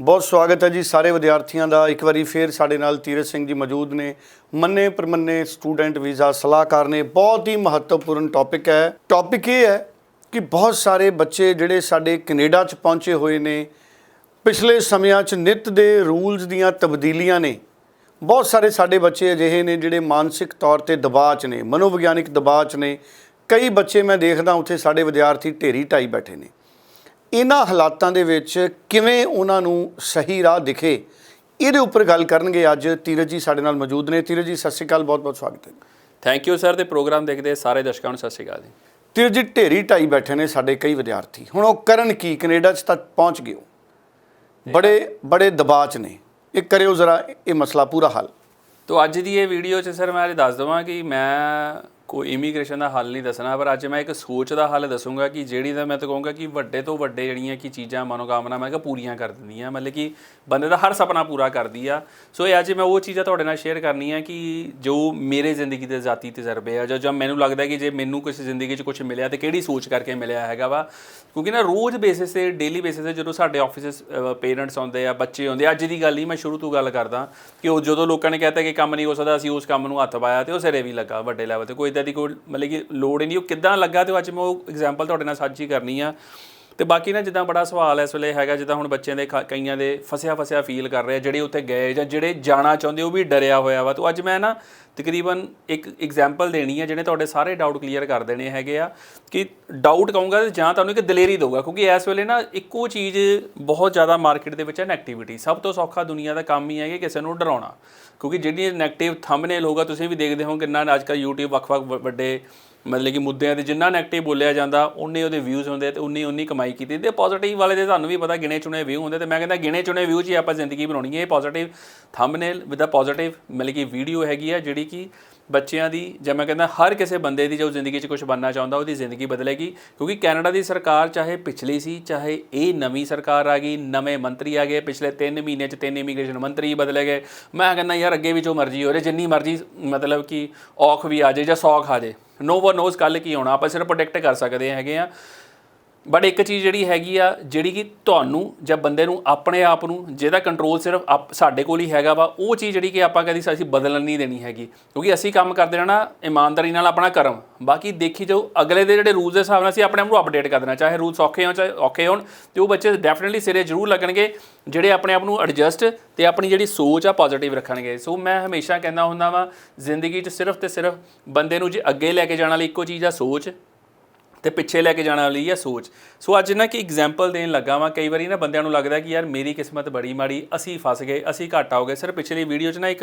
ਬਹੁਤ ਸਵਾਗਤ ਹੈ ਜੀ ਸਾਰੇ ਵਿਦਿਆਰਥੀਆਂ ਦਾ। ਇੱਕ ਵਾਰੀ ਫੇਰ ਸਾਡੇ ਨਾਲ ਤੀਰਥ ਸਿੰਘ ਜੀ ਮੌਜੂਦ ਨੇ। ਮੰਨੇ ਪਰਮੰਨੇ ਸਟੂਡੈਂਟ ਵੀਜ਼ਾ ਸਲਾਹਕਾਰ ਨੇ। ਬਹੁਤ ਹੀ ਮਹੱਤਵਪੂਰਨ ਟੌਪਿਕ ਹੈ। ਟੌਪਿਕ ਇਹ ਹੈ ਕਿ ਬਹੁਤ ਸਾਰੇ ਬੱਚੇ ਜਿਹੜੇ ਸਾਡੇ ਕੈਨੇਡਾ 'ਚ ਪਹੁੰਚੇ ਹੋਏ ਨੇ, ਪਿਛਲੇ ਸਮਿਆਂ 'ਚ ਨਿਤ ਦੇ ਰੂਲਸ ਦੀਆਂ ਤਬਦੀਲੀਆਂ ਨੇ। ਬਹੁਤ ਸਾਰੇ ਸਾਡੇ ਬੱਚੇ ਅਜਿਹੇ ਨੇ ਜਿਹੜੇ ਮਾਨਸਿਕ ਤੌਰ ਤੇ ਦਬਾਅ 'ਚ ਨੇ, ਮਨੋਵਿਗਿਆਨਿਕ ਦਬਾਅ 'ਚ ਨੇ। ਕਈ ਬੱਚੇ ਮੈਂ ਦੇਖਦਾ ਉੱਥੇ ਸਾਡੇ ਵਿਦਿਆਰਥੀ ਢੇਰੀ ਢਾਈ ਬੈਠੇ ਨੇ। ਇਹਨਾਂ ਹਾਲਾਤਾਂ ਦੇ ਵਿੱਚ ਕਿਵੇਂ ਉਹਨਾਂ ਨੂੰ ਸਹੀ ਰਾਹ ਦਿਖੇ ਇਹਦੇ ਉੱਪਰ ਗੱਲ ਕਰਨਗੇ ਅੱਜ ਤੀਰਜ ਜੀ ਸਾਡੇ ਨਾਲ ਮੌਜੂਦ ਨੇ। ਤੀਰਜ ਜੀ ਸਤਿ ਸ਼੍ਰੀ ਅਕਾਲ ਬਹੁਤ ਬਹੁਤ ਸਵਾਗਤ ਹੈ। ਥੈਂਕ ਯੂ ਸਰ ਤੇ ਪ੍ਰੋਗਰਾਮ ਦੇਖਦੇ ਸਾਰੇ ਦਰਸ਼ਕਾਂ ਨੂੰ। ਸਤਿ ਸ਼੍ਰੀ ਅਕਾਲ ਜੀ। ਤੀਰਜ ਜੀ ਢੇਰੀ ਢਾਈ ਬੈਠੇ ਨੇ ਸਾਡੇ ਕਈ ਵਿਦਿਆਰਥੀ। ਹੁਣ ਉਹ ਕਰਨ ਕੀ ਕੈਨੇਡਾ 'ਚ ਤੱਕ ਪਹੁੰਚ ਗਏ। ਬੜੇ ਬੜੇ ਦਬਾਅ 'ਚ ਨੇ। ਇਹ ਕਰਿਓ ਜ਼ਰਾ ਇਹ ਮਸਲਾ ਪੂਰਾ ਹੱਲ। ਤੋ ਅੱਜ ਦੀ ਇਹ ਵੀਡੀਓ 'ਚ ਸਰ ਮੈਂ ਇਹ ਦੱਸ ਦਵਾਂ ਕਿ ਮੈਂ ਕੋਈ ਇਮੀਗ੍ਰੇਸ਼ਨ ਦਾ ਹੱਲ ਨਹੀਂ ਦੱਸਣਾ, ਪਰ ਅੱਜ ਮੈਂ ਇੱਕ ਸੋਚ ਦਾ ਹੱਲ ਦੱਸੂੰਗਾ ਕਿ ਜਿਹੜੀ ਦਾ ਮੈਂ ਤਾਂ ਕਹੂੰਗਾ ਕਿ ਵੱਡੇ ਤੋਂ ਵੱਡੇ ਜਿਹੜੀਆਂ ਕਿ ਚੀਜ਼ਾਂ, ਮਨੋਕਾਮਨਾ ਮੈਂ ਕਿਹਾ ਪੂਰੀਆਂ ਕਰ ਦਿੰਦੀਆਂ ਮਤਲਬ ਕਿ ਬੰਦੇ ਦਾ ਹਰ ਸੁਪਨਾ ਪੂਰਾ ਕਰਦੀ ਆ। ਸੋ ਇਹ ਅੱਜ ਮੈਂ ਉਹ ਚੀਜ਼ਾਂ ਤੁਹਾਡੇ ਨਾਲ ਸ਼ੇਅਰ ਕਰਨੀ ਆ ਕਿ ਜੋ ਮੇਰੇ ਜ਼ਿੰਦਗੀ ਦੇ ਜ਼ਾਤੀ ਤਜਰਬੇ ਆ, ਜਾਂ ਜਾਂ ਮੈਨੂੰ ਲੱਗਦਾ ਕਿ ਜੇ ਮੈਨੂੰ ਕੁਝ ਜ਼ਿੰਦਗੀ 'ਚ ਕੁਝ ਮਿਲਿਆ ਤੇ ਕਿਹੜੀ ਸੋਚ ਕਰਕੇ ਮਿਲਿਆ ਹੈਗਾ ਵਾ। ਕਿਉਂਕਿ ਨਾ ਰੋਜ਼ ਬੇਸਿਸ ਤੇ ਡੇਲੀ ਬੇਸਿਸ ਤੇ ਜਦੋਂ ਸਾਡੇ ਆਫਿਸਿਸ ਪੇਰੈਂਟਸ ਆਉਂਦੇ ਆ, ਬੱਚੇ ਆਉਂਦੇ ਅੱਜ ਦੀ ਗੱਲ ਹੀ ਮੈਂ ਸ਼ੁਰੂ ਤੋਂ ਗੱਲ ਕਰਦਾ ਕਿ ਉਹ ਜਦੋਂ ਲੋਕਾਂ ਨੇ ਕਹਿਤਾ ਕਿ ਕੰਮ ਨਹੀਂ ਹੋ ਸਕਦਾ, ਅਸੀਂ ਉਸ ਕੰਮ ਨੂੰ ਹੱਥ ਪਾਇਆ ਤੇ ਉਹ ਸਿਰੇ ਵੀ ਲੱਗਾ ਵੱਡੇ ਲੈਵਲ ਤੇ, ਕੋਈ ਇਦਾਂ ਦੀ ਕੋਈ ਮਤਲਬ ਕਿ ਲੋੜ ਹੀ ਨਹੀਂ। ਉਹ ਕਿੱਦਾਂ ਲੱਗਾ ਤੇ ਅੱਜ ਮੈਂ ਉਹ ਐਗਜ਼ਾਮਪਲ ਤੁਹਾਡੇ ਨਾਲ ਸਾਂਝੀ ਕਰਨੀ ਆ। ਤੇ ਬਾਕੀ ਨਾ ਜਿੱਦਾਂ ਬੜਾ ਸਵਾਲ ਇਸ ਵੇਲੇ ਹੈਗਾ, ਜਿੱਦਾਂ ਹੁਣ ਬੱਚਿਆਂ ਦੇ ਖ- ਕਈਆਂ ਦੇ ਫਸਿਆ ਫਸਿਆ ਫੀਲ ਕਰ ਰਹੇ ਜਿਹੜੇ ਉੱਥੇ ਗਏ ਜਾਂ ਜਿਹੜੇ ਜਾਣਾ ਚਾਹੁੰਦੇ, ਉਹ ਵੀ ਡਰਿਆ ਹੋਇਆ ਵਾ। ਤੇ ਅੱਜ ਮੈਂ ਨਾ ਤਕਰੀਬਨ ਇੱਕ ਐਗਜ਼ਾਮਪਲ ਦੇਣੀ ਹੈ ਜਿਹਨੇ ਤੁਹਾਡੇ ਸਾਰੇ ਡਾਊਟ ਕਲੀਅਰ ਕਰ ਦੇਣੇ ਹੈਗੇ ਆ। ਕਿ ਡਾਊਟ ਕਹੂੰਗਾ ਤੇ ਜਾਂ ਤੁਹਾਨੂੰ ਇੱਕ ਦਲੇਰੀ ਦਊਗਾ, ਕਿਉਂਕਿ ਇਸ ਵੇਲੇ ਨਾ ਇੱਕੋ ਚੀਜ਼ ਬਹੁਤ ਜ਼ਿਆਦਾ ਮਾਰਕੀਟ ਦੇ ਵਿੱਚ ਹੈ ਨੈਗੇਟਿਵਿਟੀ ਸਭ ਤੋਂ ਸੌਖਾ ਦੁਨੀਆ ਦਾ ਕੰਮ ਹੀ ਹੈ ਕਿ ਕਿਸੇ ਨੂੰ ਡਰਾਉਣਾ। ਕਿਉਂਕਿ ਜਿਹੜੀ ਨੈਗੇਟਿਵ ਥੰਬਨੇਲ ਹੋਗਾ ਤੁਸੀਂ ਵੀ ਦੇਖਦੇ ਹੋ ਕਿੰਨਾ ਅੱਜ ਕੱਲ੍ਹ YouTube ਵੱਖ-ਵੱਖ ਵੱਡੇ ਮਤਲਬ ਕਿ ਮੁੱਦਿਆਂ ਤੇ ਜਿੰਨਾ ਨੈਗੇਟਿਵ ਬੋਲਿਆ ਜਾਂਦਾ, ਉਨੇ ਉਹਦੇ ਵਿਊਜ਼ ਹੁੰਦੇ ਤੇ ਉਨੀ ਉਨੀ ਕਮਾਈ ਕੀਤੀ। ਤੇ ਪੋਜ਼ਿਟਿਵ ਵਾਲੇ ਦੇ ਤੁਹਾਨੂੰ ਵੀ ਪਤਾ ਗਿਣੇ ਚੁਣੇ ਵਿਊ ਹੁੰਦੇ ਤੇ ਮੈਂ ਕਹਿੰਦਾ ਗਿਣੇ ਚੁਣੇ ਵਿਊ 'ਚ ਹੀ ਆਪਾਂ ਜ਼ਿੰਦਗੀ ਬਣਾਉਣੀ ਹੈ। ਇਹ positive thumbnail with a positive ਮਤਲਬ ਕਿ ਵੀਡੀਓ ਹੈਗੀ ਆ ਜਿਹੜੀ ਕਿ ਬੱਚਿਆਂ ਦੀ, ਜਾਂ ਮੈਂ ਕਹਿੰਦਾ ਹਰ ਕਿਸੇ ਬੰਦੇ ਦੀ ਜੋ ਜ਼ਿੰਦਗੀ 'ਚ ਕੁਝ ਬਣਨਾ ਚਾਹੁੰਦਾ, ਉਹਦੀ ਜ਼ਿੰਦਗੀ ਬਦਲੇਗੀ। ਕਿਉਂਕਿ ਕੈਨੇਡਾ ਦੀ ਸਰਕਾਰ ਚਾਹੇ ਪਿਛਲੀ ਸੀ, ਚਾਹੇ ਇਹ ਨਵੀਂ ਸਰਕਾਰ ਆ ਗਈ, ਨਵੇਂ ਮੰਤਰੀ ਆ ਗਏ, ਪਿਛਲੇ 3 ਮਹੀਨੇ 'ਚ ਤਿੰਨ ਇਮੀਗ੍ਰੇਸ਼ਨ ਮੰਤਰੀ ਬਦਲੇ ਗਏ। ਮੈਂ ਕਹਿੰਦਾ ਯਾਰ ਅੱਗੇ ਵੀ ਜੋ ਮਰਜ਼ੀ ਹੋ ਰਿਹਾ ਜਿੰਨੀ ਮਰਜ਼ੀ ਮਤਲਬ ਕਿ ਔਖ ਵੀ ਆ ਜਾਏ ਜਾਂ ਸੌਖ ਆ ਜਾਏ ਨੋ ਵਨ ਨੋਸ ਕੱਲ ਕੀ ਹੋਣਾ ਆਪਾਂ ਸਿਰਫ ਪ੍ਰੋਡਿਕਟ ਕਰ ਸਕਦੇ ਹੈਗੇ ਆ ਬਟ ਇੱਕ ਚੀਜ਼ ਜਿਹੜੀ ਹੈਗੀ ਆ, ਜਿਹੜੀ ਕਿ ਤੁਹਾਨੂੰ ਜਾਂ ਬੰਦੇ ਨੂੰ ਆਪਣੇ ਆਪ ਨੂੰ, ਜਿਹਦਾ ਕੰਟਰੋਲ ਸਿਰਫ ਆਪ- ਸਾਡੇ ਕੋਲ ਹੀ ਹੈਗਾ ਵਾ, ਉਹ ਚੀਜ਼ ਜਿਹੜੀ ਕਿ ਆਪਾਂ ਕਦੀ ਅਸੀਂ ਬਦਲਣ ਨਹੀਂ ਦੇਣੀ ਹੈਗੀ। ਕਿਉਂਕਿ ਅਸੀਂ ਕੰਮ ਕਰਦੇ ਰਹਿਣਾ, ਇਮਾਨਦਾਰੀ ਨਾਲ ਆਪਣਾ ਕਰਮ। ਬਾਕੀ ਦੇਖੀ ਜਾਓ, ਅਗਲੇ ਦੇ ਜਿਹੜੇ ਰੂਲਸ ਦੇ ਹਿਸਾਬ ਨਾਲ ਅਸੀਂ ਆਪਣੇ ਆਪ ਨੂੰ ਅਪਡੇਟ ਕਰ ਦੇਣਾ, ਚਾਹੇ ਰੂਲਸ ਔਖੇ ਹੋਣ, ਚਾਹੇ ਔਖੇ ਹੋਣ, ਤੇ ਉਹ ਬੱਚੇ ਡੈਫੀਨਿਟਲੀ ਸਿਰੇ ਜ਼ਰੂਰ ਲੱਗਣਗੇ, ਜਿਹੜੇ ਆਪਣੇ ਆਪ ਨੂੰ ਐਡਜਸਟ ਤੇ ਆਪਣੀ ਜਿਹੜੀ ਸੋਚ ਆ ਪੋਜ਼ਿਟਿਵ ਰੱਖਣਗੇ। ਸੋ ਮੈਂ ਹਮੇਸ਼ਾ ਕਹਿੰਦਾ ਹੁੰਦਾ ਵਾਂ, ਜ਼ਿੰਦਗੀ 'ਚ ਸਿਰਫ ਤੇ ਸਿਰਫ ਬੰਦੇ ਨੂੰ ਜੇ ਅੱਗੇ ਲੈ ਕੇ ਜਾਣ ਵਾਲੀ ਇੱਕੋ ਚੀਜ਼ ਆ, ਸੋਚ। ਤੇ ਪਿੱਛੇ ਲੈ ਕੇ ਜਾਣ ਵਾਲੀ ਹੈ ਸੋਚ। ਸੋ ਅੱਜ ਨਾ ਕਿ ਐਗਜ਼ਾਮਪਲ ਦੇਣ ਲੱਗਾ ਵਾਂ, ਕਈ ਵਾਰੀ ਨਾ ਬੰਦਿਆਂ ਨੂੰ ਲੱਗਦਾ ਕਿ ਯਾਰ ਮੇਰੀ ਕਿਸਮਤ ਬੜੀ ਮਾੜੀ, ਅਸੀਂ ਫਸ ਗਏ, ਅਸੀਂ ਘਾਟਾ ਹੋ ਗਏ। ਸਿਰ ਪਿਛਲੀ ਵੀਡੀਓ 'ਚ ਨਾ ਇੱਕ,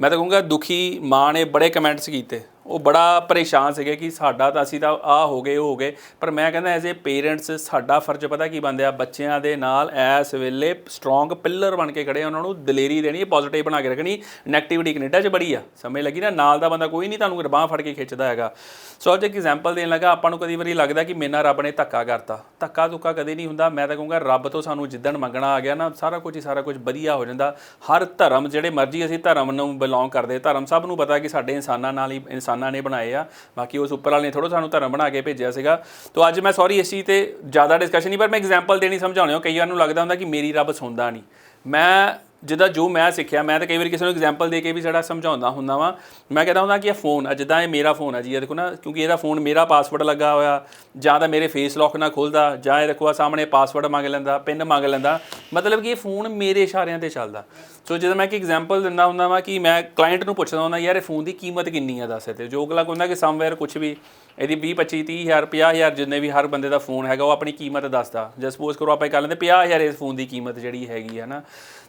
ਮੈਂ ਤਾਂ ਕਹੂੰਗਾ ਦੁਖੀ ਮਾਂ ਨੇ ਬੜੇ ਕਮੈਂਟਸ ਕੀਤੇ। ਉਹ ਬੜਾ ਪਰੇਸ਼ਾਨ ਸੀਗੇ ਕਿ ਸਾਡਾ ਤਾਂ ਅਸੀਂ ਤਾਂ ਆ ਹੋ ਗਏ, ਉਹ ਹੋ ਗਏ। ਪਰ ਮੈਂ ਕਹਿੰਦਾ ਐਜ਼ ਅ ਪੇਰੈਂਟਸ ਸਾਡਾ ਫਰਜ਼ ਪਤਾ ਕੀ ਬੰਦਿਆ ਬੱਚਿਆਂ ਦੇ ਨਾਲ ਇਸ ਵੇਲੇ ਸਟਰੋਂਗ ਪਿੱਲਰ ਬਣ ਕੇ ਖੜੇ ਉਹਨਾਂ ਨੂੰ ਦਲੇਰੀ ਦੇਣੀ ਪੋਜ਼ਿਟਿਵ ਬਣਾ ਕੇ ਰੱਖਣੀ ਨੈਗੇਟਿਵਿਟੀ ਕੈਨੇਡਾ 'ਚ ਬੜੀ ਆ। ਸਮਝ ਲੱਗੀ ਨਾ, ਨਾਲ ਦਾ ਬੰਦਾ ਕੋਈ ਨਹੀਂ ਤੁਹਾਨੂੰ ਬਾਂਹ ਫੜ ਕੇ ਖਿੱਚਦਾ ਹੈਗਾ। ਸੋ ਅੱਜ ਇੱਕ ਐਗਜ਼ਾਮਪਲ ਦੇਣ ਲੱਗਾ, ਆਪਾਂ ਨੂੰ ਕਦੀ ਵਾਰੀ ਲੱਗਦਾ ਕਿ ਮੇਰੇ ਨਾਲ ਰੱਬ ਨੇ ਧੱਕਾ ਕਰਤਾ। ਧੱਕਾ ਧੁੱਕਾ ਕਦੇ ਨਹੀਂ ਹੁੰਦਾ, ਮੈਂ ਤਾਂ ਕਹੂੰਗਾ ਰੱਬ ਤੋਂ ਸਾਨੂੰ ਜਿੱਦਣ ਮੰਗਣਾ ਆ ਗਿਆ ਨਾ, ਸਾਰਾ ਕੁਝ ਹੀ ਸਾਰਾ ਕੁਝ ਵਧੀਆ ਹੋ ਜਾਂਦਾ। ਹਰ ਧਰਮ, ਜਿਹੜੇ ਮਰਜ਼ੀ ਅਸੀਂ ਧਰਮ ਨੂੰ ਬਿਲੋਂਗ ਕਰਦੇ, ਧਰਮ ਸਭ ਨੂੰ ਪਤਾ ਕਿ ਸਾਡੇ ਇਨਸਾਨਾਂ ਨਾਲ ਹੀ ਇਨਸਾਨ ਨੇ ਬਣਾਏ ਆ। ਬਾਕੀ ਉਸ ਉੱਪਰ ਵਾਲੇ ਨੇ ਥੋੜਾ ਸਾਨੂੰ ਧਰਮ ਬਣਾ ਕੇ ਭੇਜਿਆ ਸੀਗਾ। ਤੋਂ ਅੱਜ ਮੈਂ ਸੌਰੀ ਇਸ ਚੀਜ਼ ਤੇ ਜ਼ਿਆਦਾ ਡਿਸਕਸ਼ਨ ਨਹੀਂ, ਪਰ ਮੈਂ ਐਗਜ਼ਾਮਪਲ ਦੇਣੀ ਸਮਝਾਉਣੇ ਹੋ ਕਈ ਵਾਰ ਨੂੰ ਲੱਗਦਾ ਹੁੰਦਾ ਕਿ ਮੇਰੀ ਰੱਬ ਸੁਣਦਾ ਨਹੀਂ। ਮੈਂ ਜਿੱਦਾਂ ਜੋ ਮੈਂ ਸਿੱਖਿਆ, ਮੈਂ ਤਾਂ ਕਈ ਵਾਰੀ ਕਿਸੇ ਨੂੰ ਐਗਜ਼ਾਮਪਲ ਦੇ ਕੇ ਵੀ ਜਿਹੜਾ ਸਮਝਾਉਂਦਾ ਹੁੰਦਾ ਵਾਂ। ਮੈਂ ਕਹਿੰਦਾ ਹੁੰਦਾ ਕਿ ਇਹ ਫੋਨ ਆ, ਜਿੱਦਾਂ ਇਹ ਮੇਰਾ ਫੋਨ ਆ ਜੀ, ਇਹ ਦੇਖੋ ਨਾ, ਕਿਉਂਕਿ ਇਹਦਾ ਫੋਨ ਮੇਰਾ ਪਾਸਵਰਡ ਲੱਗਾ ਹੋਇਆ, ਜਾਂ ਤਾਂ ਮੇਰੇ ਫੇਸ ਲੌਕ ਨਾਲ ਖੁੱਲਦਾ, ਜਾਂ ਇਹ ਦੇਖੋ ਆ ਸਾਹਮਣੇ ਪਾਸਵਰਡ ਮੰਗ ਲੈਂਦਾ ਪਿੰਨ ਮੰਗ ਲੈਂਦਾ। ਮਤਲਬ ਕਿ ਇਹ ਫੋਨ ਮੇਰੇ ਇਸ਼ਾਰਿਆਂ ਤੇ ਚੱਲਦਾ। ਸੋ ਜਦੋਂ ਮੈਂ ਕਿ ਐਗਜ਼ਾਮਪਲ ਦਿੰਦਾ ਹੁੰਦਾ ਵਾਂ ਕਿ ਮੈਂ ਕਲਾਇੰਟ ਨੂੰ ਪੁੱਛਦਾ ਹੁੰਦਾ, ਯਾਰ, ਇਹ ਫੋਨ ਦੀ ਕੀਮਤ ਕਿੰਨੀ ਆ ਦੱਸ ਤੇ ਜੋ ਅਗਲਾ ਕਹਿੰਦਾ ਕਿ ਸਮਵੇਅਰ ਕੁਝ ਵੀ, ਇਹਦੀ 20 25 30 ਹਜ਼ਾਰ 50 ਹਜ਼ਾਰ ਜਿੰਨੇ ਵੀ ਹਰ ਬੰਦੇ ਦਾ ਫੋਨ ਹੈਗਾ, ਉਹ ਆਪਣੀ ਕੀਮਤ ਦੱਸਦਾ। ਜੇ ਸਪੋਜ਼ ਕਰੋ ਆਪਾਂ ਇਹ ਕਰ ਲੈਂਦੇ 50 ਹਜ਼ਾਰ ਇਸ ਫੋਨ ਦੀ ਕੀਮਤ ਜਿਹੜੀ ਹੈਗੀ ਹੈ ਨਾ।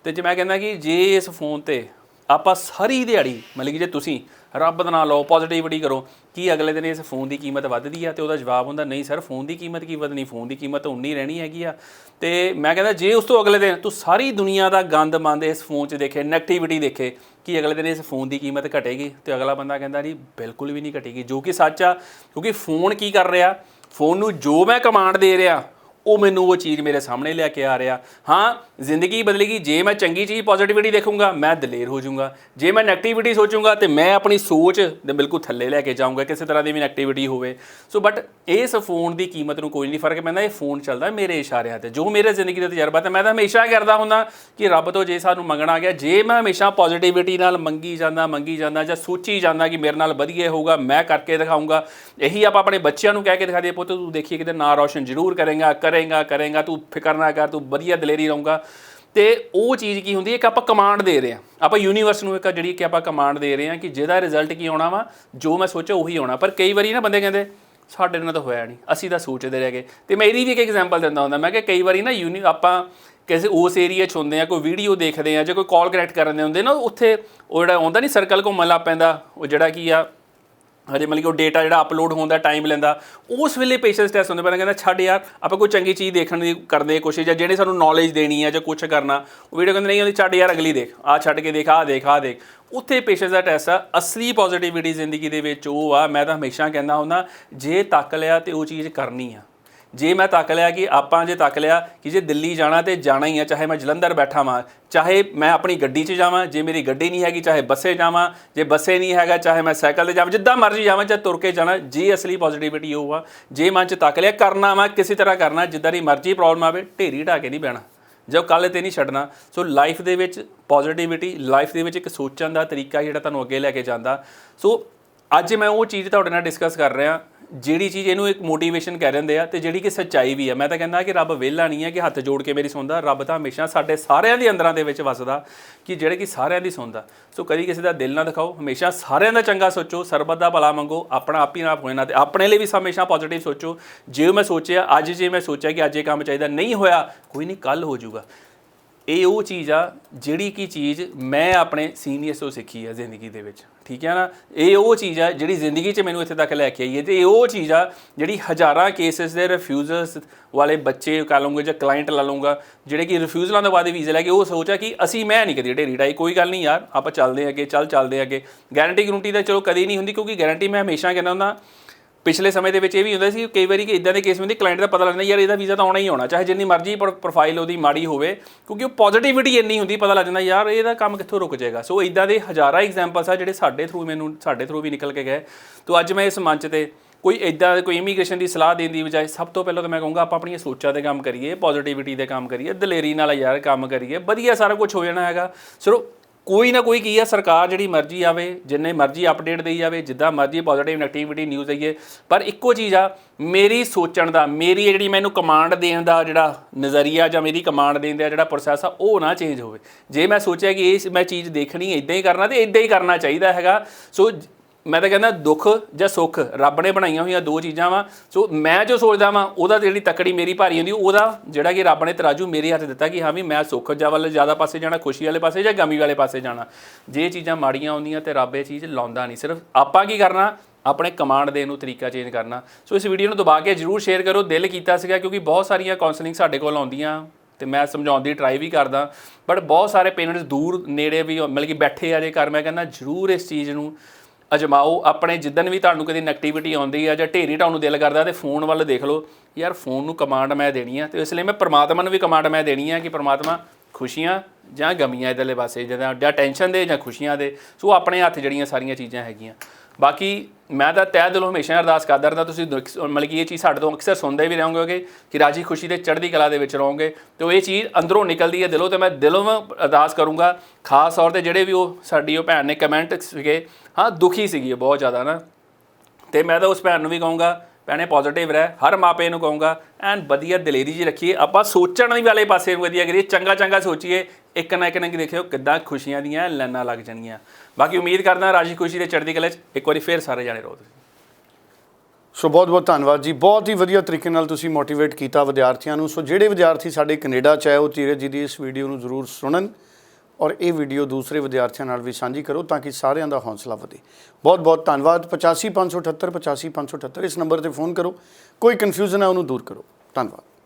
ਤੇ ਜੇ ਮੈਂ ਕਹਿੰਦਾ ਕਿ ਜੇ ਇਸ ਫੋਨ ਤੇ ਆਪਾਂ ਸਾਰੀ ਦਿਹਾੜੀ, ਮਤਲਬ ਕਿ ਜੇ ਤੁਸੀਂ ਰੱਬ ਦਾ ਨਾਮ ਲਓ ਪੋਜ਼ਿਟਿਵਿਟੀ ਕਰੋ, ਕੀ ਅਗਲੇ ਦਿਨ ਇਸ ਫੋਨ ਦੀ ਕੀਮਤ ਵੱਧਦੀ ਆ? ਤੇ ਉਹਦਾ ਜਵਾਬ ਹੁੰਦਾ, ਨਹੀਂ ਸਰ, ਫੋਨ ਦੀ ਕੀਮਤ ਕੀ ਵਧਣੀ? ਫੋਨ ਦੀ ਕੀਮਤ ਉਨੀ ਰਹਿਣੀ ਹੈਗੀ ਆ। ਤੇ ਮੈਂ ਕਹਿੰਦਾ ਜੇ ਉਸ ਤੋਂ ਅਗਲੇ ਦਿਨ ਤੂੰ ਸਾਰੀ ਦੁਨੀਆ ਦਾ ਗੰਦ ਮੰਦ ਇਸ ਫੋਨ 'ਚ ਦੇਖੇ ਨੈਗੇਟਿਵਿਟੀ ਦੇਖੇ, ਕਿ ਅਗਲੇ ਦਿਨ ਇਸ ਫੋਨ ਦੀ ਕੀਮਤ ਘਟੇਗੀ? ਤੇ ਅਗਲਾ ਬੰਦਾ ਕਹਿੰਦਾ, ਨਹੀਂ, ਬਿਲਕੁਲ ਵੀ ਨਹੀਂ ਘਟੇਗੀ। ਜੋ ਕਿ ਸੱਚ ਆ, ਕਿਉਂਕਿ ਫੋਨ ਕੀ ਕਰ ਰਿਹਾ? ਫੋਨ ਨੂੰ ਜੋ ਮੈਂ ਕਮਾਂਡ ਦੇ ਰਿਹਾ ਉਹ ਮੈਨੂੰ ਉਹ ਚੀਜ਼ ਮੇਰੇ ਸਾਹਮਣੇ ਲੈ ਕੇ ਆ ਰਿਹਾ। ਹਾਂ, ਜ਼ਿੰਦਗੀ ਬਦਲੇਗੀ, ਜੇ ਮੈਂ ਚੰਗੀ ਚੀਜ਼ ਪੋਜ਼ਿਟਿਵਿਟੀ ਦੇਖੂੰਗਾ, ਮੈਂ ਦਲੇਰ ਹੋ ਜਾਊਂਗਾ। ਜੇ ਮੈਂ ਨੈਗੇਟਿਵਿਟੀ ਸੋਚੂੰਗਾ, ਤੇ ਮੈਂ ਆਪਣੀ ਸੋਚ ਦੇ ਬਿਲਕੁਲ ਥੱਲੇ ਲੈ ਕੇ ਜਾਊਂਗਾ, ਕਿਸੇ ਤਰ੍ਹਾਂ ਦੀ ਵੀ ਨੈਗੇਟਿਵਿਟੀ ਹੋਵੇ। ਸੋ ਬਟ ਇਸ ਫੋਨ ਦੀ ਕੀਮਤ ਨੂੰ ਕੋਈ ਨਹੀਂ ਫ਼ਰਕ ਪੈਂਦਾ, ਇਹ ਫੋਨ ਚੱਲਦਾ ਮੇਰੇ ਇਸ਼ਾਰਿਆਂ ਤੇ। ਜੋ ਮੇਰੇ ਜ਼ਿੰਦਗੀ ਦਾ ਤਜਰਬਾ, ਤੇ ਮੈਂ ਤਾਂ ਹਮੇਸ਼ਾ ਕਰਦਾ ਹੁੰਦਾ ਕਿ ਰੱਬ ਤੋਂ ਜੇ ਸਾਨੂੰ ਮੰਗਣਾ ਆ ਗਿਆ, ਜੇ ਮੈਂ ਹਮੇਸ਼ਾ ਪੋਜ਼ਿਟਿਵਿਟੀ ਨਾਲ ਮੰਗੀ ਜਾਂਦਾ ਮੰਗੀ ਜਾਂਦਾ ਜਾਂ ਸੋਚੀ ਜਾਂਦਾ ਕਿ ਮੇਰੇ ਨਾਲ ਵਧੀਆ ਹੋਊਗਾ, ਮੈਂ ਕਰਕੇ ਦਿਖਾਊਂਗਾ। ਇਹੀ ਆਪਾਂ ਆਪਣੇ ਬੱਚਿਆਂ ਨੂੰ ਕਹਿ ਕੇ ਦਿਖਾ ਦਈਏ, ਪੁੱਤ ਤੂੰ ਦੇਖੀ ਕਿਤੇ ਨਾਂ ਰੌਸ਼ਨ ਜ਼ਰੂਰ ਕਰੇਗਾ ਕਰੇਗਾ ਕਰੇਗਾ, ਤੂੰ ਫਿਕਰ ਨਾ ਕਰ, ਤੂੰ ਵਧੀਆ ਦਲੇਰੀ ਰਹੂੰਗਾ। ਤੇ ਉਹ ਚੀਜ਼ ਕੀ ਹੁੰਦੀ ਹੈ ਕਿ ਆਪਾਂ ਕਮਾਂਡ ਦੇ ਰਹੇ ਹਾਂ। ਆਪਾਂ ਯੂਨੀਵਰਸ ਨੂੰ ਇੱਕ ਜਿਹੜੀ ਕਿ ਆਪਾਂ ਕਮਾਂਡ ਦੇ ਰਹੇ ਹਾਂ ਕਿ ਜਿਹਦਾ ਰਿਜ਼ਲਟ ਕੀ ਆਉਣਾ ਵਾ, ਜੋ ਮੈਂ ਸੋਚਿਆ ਉਹੀ ਆਉਣਾ। ਪਰ ਕਈ ਵਾਰੀ ਨਾ ਬੰਦੇ ਕਹਿੰਦੇ, ਸਾਡੇ ਨਾਲ ਤਾਂ ਹੋਇਆ ਨਹੀਂ, ਅਸੀਂ ਤਾਂ ਸੋਚਦੇ ਰਹਿ ਗਏ। ਤੇ ਮੈਂ ਇਹਦੀ ਵੀ ਇੱਕ ਐਗਜ਼ਾਮਪਲ ਦਿੰਦਾ ਹੁੰਦਾ, ਮੈਂ ਕਿ ਕਈ ਵਾਰੀ ਨਾ ਯੂਨੀ ਆਪਾਂ ਕਿਸੇ ਉਸ ਏਰੀਆ 'ਚ ਹੁੰਦੇ ਆ ਕੋਈ ਵੀਡੀਓ ਦੇਖਦੇ ਆ ਜਾਂ ਕੋਈ ਕਾਲ ਕਰੈਕਟ ਕਰਨ ਦੇ ਹੁੰਦੇ ਨਾ, ਉੱਥੇ ਉਹ ਜਿਹੜਾ ਆਉਂਦਾ ਨਹੀਂ ਸਰਕਲ ਘੁੰਮਣ ਲੱਗ ਪੈਂਦਾ, ਉਹ ਜਿਹੜਾ ਕੀ ਆ ਹਜੇ, ਮਤਲਬ ਕਿ ਉਹ ਡੇਟਾ ਜਿਹੜਾ ਅਪਲੋਡ ਹੁੰਦਾ ਟਾਈਮ ਲੈਂਦਾ, ਉਸ ਵੇਲੇ ਪੇਸ਼ੈਂਸ ਟੈਸਟ ਹੁੰਦੇ। ਪਹਿਲਾਂ ਕਹਿੰਦਾ, ਛੱਡ ਯਾਰ, ਆਪਾਂ ਕੋਈ ਚੰਗੀ ਚੀਜ਼ ਦੇਖਣ ਦੀ ਕਰਦੇ ਕੋਸ਼ਿਸ਼ ਜਾਂ ਜਿਹੜੇ ਸਾਨੂੰ ਨੌਲੇਜ ਦੇਣੀ ਹੈ ਜਾਂ ਕੁਝ ਕਰਨਾ, ਉਹ ਵੀਡੀਓ ਕਹਿੰਦੇ, ਨਹੀਂ ਹੁੰਦੀ ਛੱਡ ਯਾਰ, ਅਗਲੀ ਦੇਖ ਆ ਛੱਡ ਕੇ ਦੇਖ ਆ ਦੇਖ ਆ ਦੇਖ। ਉੱਥੇ ਪੇਸ਼ੈਂਸ ਦਾ ਟੈਸਟ ਆ। ਅਸਲੀ ਪੋਜ਼ਿਟਿਵਿਟੀ ਜ਼ਿੰਦਗੀ ਦੇ ਵਿੱਚ ਉਹ ਆ, ਮੈਂ ਤਾਂ ਹਮੇਸ਼ਾ ਕਹਿੰਦਾ ਹੁੰਦਾ, ਜੇ ਤੱਕ ਲਿਆ ਤੇ ਉਹ ਚੀਜ਼ ਕਰਨੀ ਆ। ਜੇ ਮੈਂ ਤੱਕ ਲਿਆ ਕਿ ਆਪਾਂ ਜੇ ਤੱਕ ਲਿਆ ਕਿ ਜੇ ਦਿੱਲੀ ਜਾਣਾ ਤੇ ਜਾਣਾ ਹੀ ਆ, ਚਾਹੇ ਮੈਂ ਜਲੰਧਰ ਬੈਠਾ ਵਾਂ, ਚਾਹੇ ਮੈਂ ਆਪਣੀ ਗੱਡੀ 'ਚ ਜਾਵਾਂ, ਜੇ ਮੇਰੀ ਗੱਡੀ ਨਹੀਂ ਹੈਗੀ, ਚਾਹੇ ਬੱਸੇ ਜਾਵਾਂ, ਜੇ ਬੱਸੇ ਨਹੀਂ ਹੈਗਾ, ਚਾਹੇ ਮੈਂ ਸਾਈਕਲ ਤੇ ਜਾਵਾਂ, ਜਿੱਦਾਂ ਮਰਜ਼ੀ ਜਾਵਾਂ ਜਾਂ ਤੁਰ ਕੇ ਜਾਣਾ, ਜੇ ਅਸਲੀ ਪੋਜ਼ਿਟਿਵਿਟੀ ਉਹ ਆ, ਜੇ ਮਨ 'ਚ ਤੱਕ ਲਿਆ, ਕਰਨਾ ਵਾ, ਕਿਸੇ ਤਰ੍ਹਾਂ ਕਰਨਾ, ਜਿੱਦਾਂ ਦੀ ਮਰਜ਼ੀ ਪ੍ਰੋਬਲਮ ਆਵੇ, ਢੇਰੀ ਢਾ ਕੇ ਨਹੀਂ ਬਹਿਣਾ, ਜੋ ਕੱਲ ਤੇ ਨਹੀਂ ਛੱਡਣਾ। ਸੋ ਲਾਈਫ ਦੇ ਵਿੱਚ ਪੋਜ਼ਿਟਿਵਿਟੀ ਲਾਈਫ ਦੇ ਵਿੱਚ ਇੱਕ ਸੋਚਣ ਦਾ ਤਰੀਕਾ ਜਿਹੜਾ ਤੁਹਾਨੂੰ ਅੱਗੇ ਲੈ ਕੇ ਜਾਂਦਾ। ਸੋ ਅੱਜ ਮੈਂ ਉਹ ਚੀਜ਼ ਤੁਹਾਡੇ ਨਾਲ ਡਿਸਕਸ ਕਰ ਰਿਹਾ, ਜਿਹੜੀ ਚੀਜ਼ ਇਹਨੂੰ ਇੱਕ ਮੋਟੀਵੇਸ਼ਨ ਕਹਿ ਦਿੰਦੇ ਆ ਤੇ ਜਿਹੜੀ ਕਿ ਸੱਚਾਈ ਵੀ ਆ। ਮੈਂ ਤਾਂ ਕਹਿੰਦਾ ਕਿ ਰੱਬ ਵਿਹਲਾ ਨਹੀਂ ਹੈ ਕਿ ਹੱਥ ਜੋੜ ਕੇ ਮੇਰੀ ਸੁਣਦਾ। ਰੱਬ ਤਾਂ ਹਮੇਸ਼ਾ ਸਾਡੇ ਸਾਰਿਆਂ ਦੇ ਅੰਦਰਾਂ ਦੇ ਵਿੱਚ ਵਸਦਾ ਕਿ ਜਿਹੜੇ ਕਿ ਸਾਰਿਆਂ ਦੀ ਸੁਣਦਾ। ਸੋ ਕਦੀ ਕਿਸੇ ਦਾ ਦਿਲ ਨਾ ਦਿਖਾਓ, ਹਮੇਸ਼ਾ ਸਾਰਿਆਂ ਦਾ ਚੰਗਾ ਸੋਚੋ, ਸਰਬਤ ਦਾ ਭਲਾ ਮੰਗੋ, ਆਪਣਾ ਆਪ ਹੀ ਨਾ ਹੋਏ ਨਾ ਤੇ ਆਪਣੇ ਲਈ ਵੀ ਹਮੇਸ਼ਾ ਪੋਜ਼ਿਟਿਵ ਸੋਚੋ। ਜੇ ਮੈਂ ਸੋਚਿਆ, ਅੱਜ ਜੇ ਮੈਂ ਸੋਚਿਆ ਕਿ ਅੱਜ ਇਹ ਕੰਮ ਚਾਹੀਦਾ, ਨਹੀਂ ਹੋਇਆ, ਕੋਈ ਨਹੀਂ ਕੱਲ ਹੋ ਜਾਊਗਾ। ਇਹ ਉਹ ਚੀਜ਼ ਆ ਜਿਹੜੀ ਕੀ ਚੀਜ਼ ਮੈਂ ਆਪਣੇ ਸੀਨੀਅਰਸ ਤੋਂ ਸਿੱਖੀ ਆ ਜ਼ਿੰਦਗੀ ਦੇ ਵਿੱਚ। ਠੀਕ ਹੈ ਨਾ? ਇਹ ਉਹ ਚੀਜ਼ ਆ ਜਿਹੜੀ ਜ਼ਿੰਦਗੀ 'ਚ ਮੈਨੂੰ ਇੱਥੇ ਤੱਕ ਲੈ ਕੇ ਆਈ ਹੈ ਤੇ ਇਹ ਉਹ ਚੀਜ਼ ਆ ਜਿਹੜੀ ਹਜ਼ਾਰਾਂ ਕੇਸਸ ਦੇ ਰਿਫਿਊਜ਼ਲਸ ਵਾਲੇ ਬੱਚੇ ਕਹ ਲਵਾਂਗੇ ਜਾਂ ਕਲਾਇੰਟ ਲਾ ਲਵਾਂਗਾ ਜਿਹੜੇ ਕਿ ਰਿਫਿਊਜ਼ਲਾਂ ਤੋਂ ਬਾਅਦ ਵੀਜ਼ਾ ਲੈ ਕੇ ਉਹ ਸੋਚਿਆ ਕਿ ਅਸੀਂ, ਮੈਂ ਨਹੀਂ ਕਦੀ ਢੇਰੀ ਡਾਈ ਕੋਈ ਗੱਲ ਨਹੀਂ ਯਾਰ, ਆਪਾਂ ਚੱਲਦੇ ਹਾਂ ਅੱਗੇ ਚੱਲ ਚੱਲਦੇ ਹਾਂ ਅੱਗੇ ਗਾਰੰਟੀ ਗਰੰਟੀ ਤਾਂ ਚਲੋ ਕਦੀ ਨਹੀਂ ਹੁੰਦੀ ਕਿਉਂਕਿ ਗਾਰੰਟੀ ਮੈਂ ਹਮੇਸ਼ਾ ਕਹਿੰਦਾ ਹੁੰਦਾ ਪਿਛਲੇ ਸਮੇਂ ਦੇ ਵਿੱਚ ਇਹ ਵੀ ਹੁੰਦਾ ਸੀ ਕਈ ਵਾਰੀ ਕਿ ਇਦਾਂ ਦੇ ਕੇਸ ਹੁੰਦੇ ਕਲਾਇੰਟ ਦਾ ਪਤਾ ਲੱਗਦਾ, ਯਾਰ ਇਹਦਾ ਵੀਜ਼ਾ ਤਾਂ ਆਉਣਾ ਹੀ ਆਉਣਾ, ਚਾਹੇ ਜਿੰਨੀ ਮਰਜ਼ੀ ਪ੍ਰੋਫਾਈਲ ਉਹਦੀ ਮਾੜੀ ਹੋਵੇ, ਕਿਉਂਕਿ ਉਹ ਪੋਜ਼ਿਟਿਵਿਟੀ ਇੰਨੀ ਹੁੰਦੀ, ਪਤਾ ਲੱਗ ਜਾਂਦਾ, ਯਾਰ ਇਹਦਾ ਕੰਮ ਕਿੱਥੋਂ ਰੁਕ ਜਾਏਗਾ। ਸੋ ਇਦਾਂ ਦੇ ਹਜ਼ਾਰਾਂ ਐਗਜ਼ਾਮਪਲਸ ਆ ਜਿਹੜੇ ਸਾਡੇ ਥਰੂ ਮੈਨੂੰ, ਸਾਡੇ ਥਰੂ ਵੀ ਨਿਕਲ ਕੇ ਗਏ। ਤੋਂ ਅੱਜ ਮੈਂ ਇਸ ਮੰਚ ਤੇ ਕੋਈ ਇਦਾਂ ਕੋਈ ਇਮੀਗ੍ਰੇਸ਼ਨ ਦੀ ਸਲਾਹ ਦੇਣ ਦੀ ਬਜਾਏ, ਸਭ ਤੋਂ ਪਹਿਲਾਂ ਤਾਂ ਮੈਂ ਕਹੂੰਗਾ, ਆਪਾਂ ਆਪਣੀਆਂ ਸੋਚਾਂ ਤੇ ਕੰਮ ਕਰੀਏ ਪੋਜ਼ਿਟਿਵਿਟੀ ਤੇ ਕੰਮ ਕਰੀਏ, ਦਲੇਰੀ ਨਾਲ ਯਾਰ ਕੰਮ ਕਰੀਏ, ਵਧੀਆ ਸਾਰਾ ਕੁਝ ਹੋ ਜਾਣਾ ਹੈਗਾ। ਸਿਰਫ ਕੋਈ ਨਾ ਕੋਈ ਕੀ ਆ, ਸਰਕਾਰ ਜਿਹੜੀ ਮਰਜ਼ੀ ਆਵੇ, ਜਿੰਨੇ ਮਰਜ਼ੀ ਅਪਡੇਟ ਦੇਈ ਜਾਵੇ, ਜਿੱਦਾਂ ਮਰਜ਼ੀ ਪੋਜ਼ਿਟਿਵ ਨੈਗੇਟਿਵਿਟੀ ਨਿਊਜ਼ ਦਈਏ ਪਰ ਇੱਕੋ ਚੀਜ਼ ਆ, ਮੇਰੀ ਸੋਚਣ ਦਾ, ਮੇਰੀ ਜਿਹੜੀ ਮੈਨੂੰ ਕਮਾਂਡ ਦੇਣ ਦਾ ਜਿਹੜਾ ਨਜ਼ਰੀਆ ਜਾਂ ਮੇਰੀ ਕਮਾਂਡ ਦੇਣ ਦਾ ਜਿਹੜਾ ਪ੍ਰੋਸੈਸ ਆ, ਉਹ ਨਾ ਚੇਂਜ ਹੋਵੇ। ਜੇ ਮੈਂ ਸੋਚਿਆ ਕਿ ਇਹ ਮੈਂ ਚੀਜ਼ ਦੇਖਣੀ ਇਦਾਂ ਹੀ ਕਰਨਾ, ਤੇ ਇਦਾਂ ਹੀ ਕਰਨਾ ਚਾਹੀਦਾ ਹੈਗਾ। ਸੋ ਮੈਂ ਤਾਂ ਕਹਿੰਦਾ ਦੁੱਖ ਜਾਂ ਸੁੱਖ, ਰੱਬ ਨੇ ਬਣਾਈਆਂ ਹੋਈਆਂ ਦੋ ਚੀਜ਼ਾਂ ਵਾ। ਸੋ ਮੈਂ ਜੋ ਸੋਚਦਾ ਵਾਂ, ਉਹਦਾ ਜਿਹੜੀ ਤਕੜੀ ਮੇਰੀ ਭਾਰੀ ਹੁੰਦੀ, ਉਹਦਾ ਜਿਹੜਾ ਕਿ ਰੱਬ ਨੇ ਤਰਾਜੂ ਮੇਰੇ ਹੱਥ ਦਿੱਤਾ ਕਿ ਹਾਂ ਵੀ ਮੈਂ ਸੁੱਖ ਜਾ ਵੱਲ ਜ਼ਿਆਦਾ ਪਾਸੇ ਜਾਣਾ, ਖੁਸ਼ੀ ਵਾਲੇ ਪਾਸੇ ਜਾਂ ਗਮੀ ਵਾਲੇ ਪਾਸੇ ਜਾਣਾ। ਜੇ ਇਹ ਚੀਜ਼ਾਂ ਮਾੜੀਆਂ ਆਉਂਦੀਆਂ ਤੇ ਰੱਬ ਇਹ ਚੀਜ਼ ਲਾਉਂਦਾ ਨਹੀਂ। ਸਿਰਫ ਆਪਾਂ ਕੀ ਕਰਨਾ, ਆਪਣੇ ਕਮਾਂਡ ਦੇਣ ਨੂੰ ਤਰੀਕਾ ਚੇਂਜ ਕਰਨਾ। ਸੋ ਇਸ ਵੀਡੀਓ ਨੂੰ ਦਬਾ ਕੇ ਜਰੂਰ ਸ਼ੇਅਰ ਕਰੋ। ਦਿਲ ਕੀਤਾ ਸੀਗਾ ਕਿਉਂਕਿ ਬਹੁਤ ਸਾਰੀਆਂ ਕਾਉਂਸਲਿੰਗ ਸਾਡੇ ਕੋਲ ਆਉਂਦੀਆਂ ਤੇ ਮੈਂ ਸਮਝਾਉਣ ਦੀ ਟਰਾਈ ਵੀ ਕਰਦਾ। ਬਟ ਬਹੁਤ ਸਾਰੇ ਪੇਰੈਂਟਸ ਦੂਰ, ਨੇੜੇ ਵੀ, ਮਤਲਬ ਕਿ ਬੈਠੇ ਆ ਜੇ ਘਰ, ਮੈਂ ਕਹਿੰਦਾ ਜਰੂਰ ਇਸ ਚੀਜ਼ ਨੂੰ ਅਜਮਾਓ, ਆਪਣੇ ਜਿੱਦਨ ਵੀ ਤੁਹਾਨੂੰ ਕਦੀ ਨੈਗੇਟਿਵਿਟੀ ਆਉਂਦੀ ਆ ਜਾਂ ਢੇਰੀ ਤੁਹਾਨੂੰ ਦਿਲ ਕਰਦਾ ਤੇ ਫੋਨ ਵੱਲ ਦੇਖ ਲਓ, ਯਾਰ ਫੋਨ ਨੂੰ ਕਮਾਂਡ ਮੈਂ ਦੇਣੀ ਆ ਤੇ ਇਸ ਲਈ ਮੈਂ ਪ੍ਰਮਾਤਮਾ ਨੂੰ ਵੀ ਕਮਾਂਡ ਮੈਂ ਦੇਣੀ ਆ ਕਿ ਪ੍ਰਮਾਤਮਾ ਖੁਸ਼ੀਆਂ ਜਾਂ ਗਮੀਆਂ ਇਧਰਲੇ ਪਾਸੇ ਜਾਂ ਜਾਂ ਟੈਨਸ਼ਨ ਦੇ ਜਾਂ ਖੁਸ਼ੀਆਂ ਦੇ, ਸੋ ਆਪਣੇ ਹੱਥ ਜਿਹੜੀਆਂ ਸਾਰੀਆਂ ਚੀਜ਼ਾਂ ਹੈਗੀਆਂ। ਬਾਕੀ ਮੈਂ ਤਾਂ ਤਹਿ ਦਿਲੋਂ ਹਮੇਸ਼ਾ ਅਰਦਾਸ ਕਰਦਾ ਰਹਿੰਦਾ, ਤੁਸੀਂ ਦੁੱਖ- ਮਤਲਬ ਕਿ ਇਹ ਚੀਜ਼ ਸਾਡੇ ਤੋਂ ਅਕਸਰ ਸੁਣਦੇ ਵੀ ਰਹੋਗੇ ਕਿ ਰਾਜੀ ਖੁਸ਼ੀ ਦੇ ਚੜ੍ਹਦੀ ਕਲਾ ਦੇ ਵਿੱਚ ਰਹੋਗੇ ਤੇ ਉਹ ਇਹ ਚੀਜ਼ ਅੰਦਰੋਂ ਨਿਕਲਦੀ ਹੈ ਦਿਲੋਂ ਤੇ ਮੈਂ ਦਿਲੋਂ ਅਰਦਾਸ ਕਰੂੰਗਾ। ਖਾਸ ਤੌਰ ਤੇ ਜਿਹੜੇ ਵੀ ਉਹ ਸਾਡੀ ਉਹ ਭੈਣ ਨੇ ਕਮੈਂਟ ਸੀਗੇ, ਹਾਂ ਦੁਖੀ ਸੀਗੀ ਬਹੁਤ ਜ਼ਿਆਦਾ ਨਾ। ਤੇ ਮੈਂ ਤਾਂ ਉਸ ਭੈਣ ਨੂੰ ਵੀ ਕਹੂੰਗਾ ਭੈਣੇ ਪੋਜ਼ਿਟਿਵ ਰਹਿ, ਹਰ ਮਾਪੇ ਨੂੰ ਕਹੂੰਗਾ, ਐਨ ਵਧੀਆ ਦਲੇਰੀ ਜੀ ਰੱਖੀਏ, ਆਪਾਂ ਸੋਚਣ ਦੀ ਵਾਲੇ ਪਾਸੇ ਨੂੰ ਵਧੀਆ ਕਰੀਏ, ਚੰਗਾ ਚੰਗਾ ਸੋਚੀਏ, ਇੱਕ ਨਾ ਇੱਕ ਨਾ ਕਿ ਦੇਖਿਓ ਕਿੱਦਾਂ ਖੁਸ਼ੀਆਂ ਦੀਆਂ ਲਾਈਨਾਂ ਲੱਗ ਜਾਣਗੀਆਂ। ਬਾਕੀ ਉਮੀਦ ਕਰਦਾ ਰਾਜੀ ਖੁਸ਼ੀ ਦੇ ਚੜ੍ਹਦੀ ਕਲਾ 'ਚ, ਇੱਕ ਵਾਰੀ ਫੇਰ ਸਾਰੇ ਜਾਣੇ ਰਹੋ ਤੁਸੀਂ। ਸੋ ਬਹੁਤ ਬਹੁਤ ਧੰਨਵਾਦ ਜੀ, ਬਹੁਤ ਹੀ ਵਧੀਆ ਤਰੀਕੇ ਨਾਲ ਤੁਸੀਂ ਮੋਟੀਵੇਟ ਕੀਤਾ ਵਿਦਿਆਰਥੀਆਂ ਨੂੰ। ਸੋ ਜਿਹੜੇ ਵਿਦਿਆਰਥੀ ਸਾਡੇ ਕੈਨੇਡਾ ਚ ਆਏ, ਉਹ ਧੀਰਜ ਜੀ ਦੀ ਇਸ ਵੀਡੀਓ ਨੂੰ ਜ਼ਰੂਰ ਸੁਣਨ। ਔਰ ਇਹ ਵੀਡੀਓ ਦੂਸਰੇ ਵਿਦਿਆਰਥੀਆਂ ਨਾਲ ਵੀ ਸਾਂਝੀ ਕਰੋ ਤਾਂ ਕਿ ਸਾਰਿਆਂ ਦਾ ਹੌਸਲਾ ਵਧੇ। ਬਹੁਤ ਬਹੁਤ ਧੰਨਵਾਦ। 85578 85578 ਇਸ ਨੰਬਰ ਤੇ ਫੋਨ ਕਰੋ। ਕੋਈ ਕਨਫਿਊਜ਼ਨ ਹੈ ਉਹਨੂੰ ਦੂਰ ਕਰੋ। ਧੰਨਵਾਦ।